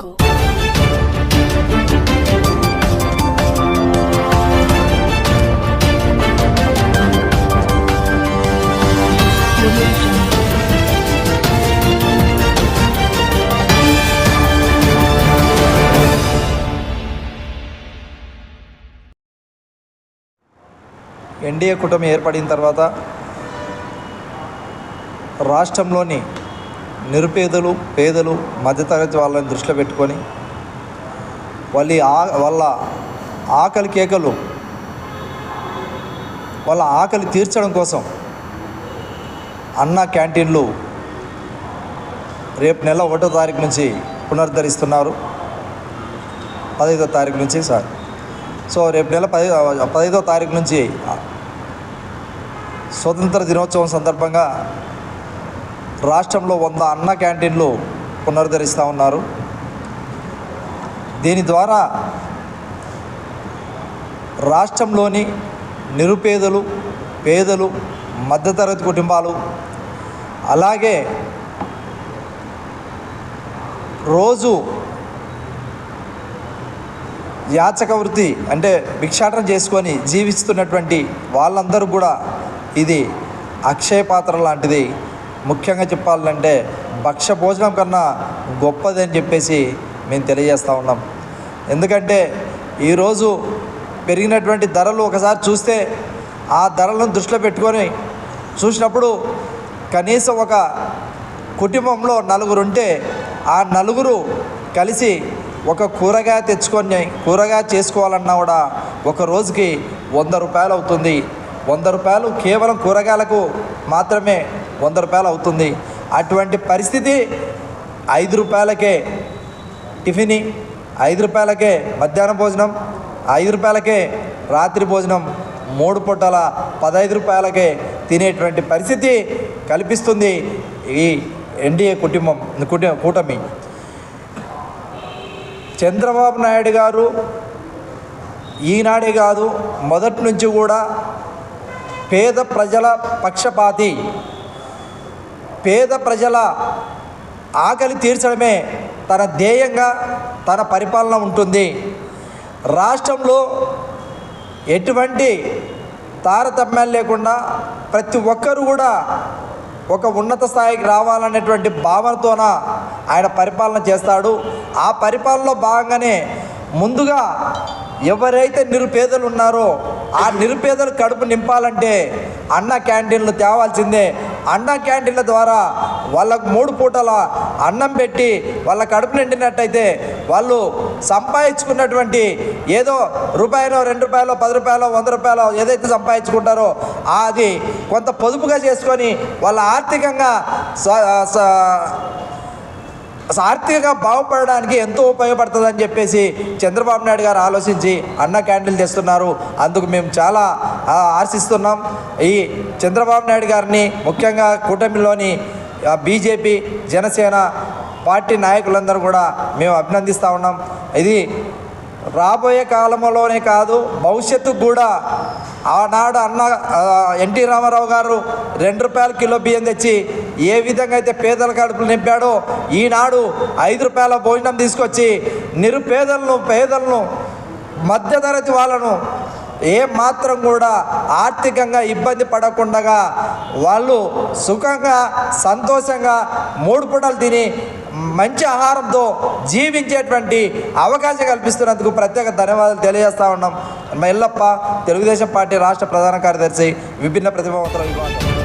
jungle. NDA కూటమి ఏర్పడిన తర్వాత రాష్ట్రంలోని నిరుపేదలు పేదలు మధ్యతరగతి వాళ్ళని దృష్టిలో పెట్టుకొని వాళ్ళ ఆ- వాళ్ళ ఆకలి కేకలు వాళ్ళ ఆకలి తీర్చడం కోసం అన్న క్యాంటీన్లు రేపు నెల ఒకటో తారీఖు నుంచి పునరుద్ధరిస్తున్నారు. పదహైదో తారీఖు నుంచి సార్. సో రేపు నెల పది పదహైదో తారీఖు నుంచి స్వతంత్ర దినోత్సవం సందర్భంగా రాష్ట్రంలో వంద అన్న క్యాంటీన్లు పునరుద్ధరిస్తూ ఉన్నారు. దీని ద్వారా రాష్ట్రంలోని నిరుపేదలు పేదలు మధ్యతరగతి కుటుంబాలు అలాగే రోజు యాచక వృత్తి అంటే భిక్షాటన చేసుకొని జీవిస్తున్నటువంటి వాళ్ళందరూ కూడా ఇది అక్షయ పాత్ర లాంటిది. ముఖ్యంగా చెప్పాలంటే భక్ష భోజనం కన్నా గొప్పది అని చెప్పేసి మేము తెలియజేస్తూ ఉన్నాం. ఎందుకంటే ఈరోజు పెరిగినటువంటి ధరలు ఒకసారి చూస్తే ఆ ధరలను దృష్టిలో పెట్టుకొని చూసినప్పుడు కనీసం ఒక కుటుంబంలో నలుగురు ఉంటే ఆ నలుగురు కలిసి ఒక కూరగాయ తెచ్చుకొని కూరగాయ చేసుకోవాలన్నా కూడా ఒక రోజుకి వంద రూపాయలు అవుతుంది. వంద రూపాయలు కేవలం కూరగాయలకు మాత్రమే వంద రూపాయలు అవుతుంది. అటువంటి పరిస్థితి ఐదు రూపాయలకే టిఫిని ఐదు రూపాయలకే మధ్యాహ్నం భోజనం ఐదు రూపాయలకే రాత్రి భోజనం మూడు పూటల పదహైదు రూపాయలకే తినేటువంటి పరిస్థితి కల్పిస్తుంది ఈ ఎన్డీఏ కుటుంబం కుటుంబ కూటమి. చంద్రబాబు నాయుడు గారు ఈనాడే కాదు మొదటి నుంచి కూడా పేద ప్రజల పక్షపాతి. పేద ప్రజల ఆకలి తీర్చడమే తన ధ్యేయంగా తన పరిపాలన ఉంటుంది. రాష్ట్రంలో ఎటువంటి తారతమ్యాలు లేకుండా ప్రతి ఒక్కరు కూడా ఒక ఉన్నత స్థాయికి రావాలనేటువంటి భావనతోన ఆయన పరిపాలన చేస్తాడు. ఆ పరిపాలనలో భాగంగానే ముందుగా ఎవరైతే నిరుపేదలు ఉన్నారో ఆ నిరుపేదలు కడుపు నింపాలంటే అన్న క్యాంటీన్లు తేవాల్సిందే. అన్న క్యాంటీన్ల ద్వారా వాళ్ళకు మూడు పూటల అన్నం పెట్టి వాళ్ళ కడుపు నిండినట్టయితే వాళ్ళు సంపాదించుకున్నటువంటి ఏదో రూపాయలో రెండు రూపాయలు పది రూపాయలు వంద రూపాయలు ఏదైతే సంపాదించుకుంటారో అది కొంత పొదుపుగా చేసుకొని వాళ్ళ ఆర్థికంగా స- స- ఆర్థికంగా బాగుపడడానికి ఎంతో ఉపయోగపడుతుందని చెప్పేసి చంద్రబాబు నాయుడు గారు ఆలోచించి అన్న క్యాండిల్ తెస్తున్నారు. అందుకు మేము చాలా ఆశిస్తున్నాం. ఈ చంద్రబాబు నాయుడు గారిని ముఖ్యంగా కూటమిలోని బీజేపీ జనసేన పార్టీ నాయకులందరూ కూడా మేము అభినందిస్తూ ఉన్నాం. ఇది రాబోయే కాలంలోనే కాదు భవిష్యత్తుకు కూడా ఆనాడు అన్న ఎన్టీ రామారావు గారు రెండు రూపాయల కిలో బియ్యం తెచ్చి ఏ విధంగా అయితే పేదల కడుపులు నింపాడో ఈనాడు ఐదు రూపాయల భోజనం తీసుకొచ్చి నిరుపేదలను పేదలను మధ్యతరగతి వాళ్ళను ఏ మాత్రం కూడా ఆర్థికంగా ఇబ్బంది పడకుండా వాళ్ళు సుఖంగా సంతోషంగా మూడు పూటలు తిని మంచి ఆహారంతో జీవించేటువంటి అవకాశం కల్పిస్తున్నందుకు ప్రత్యేక ధన్యవాదాలు తెలియజేస్తా ఉన్నాం. ఎల్లప్ప తెలుగుదేశం పార్టీ రాష్ట్ర ప్రధాన కార్యదర్శి విభిన్న ప్రతిభావంతుల విభాగం.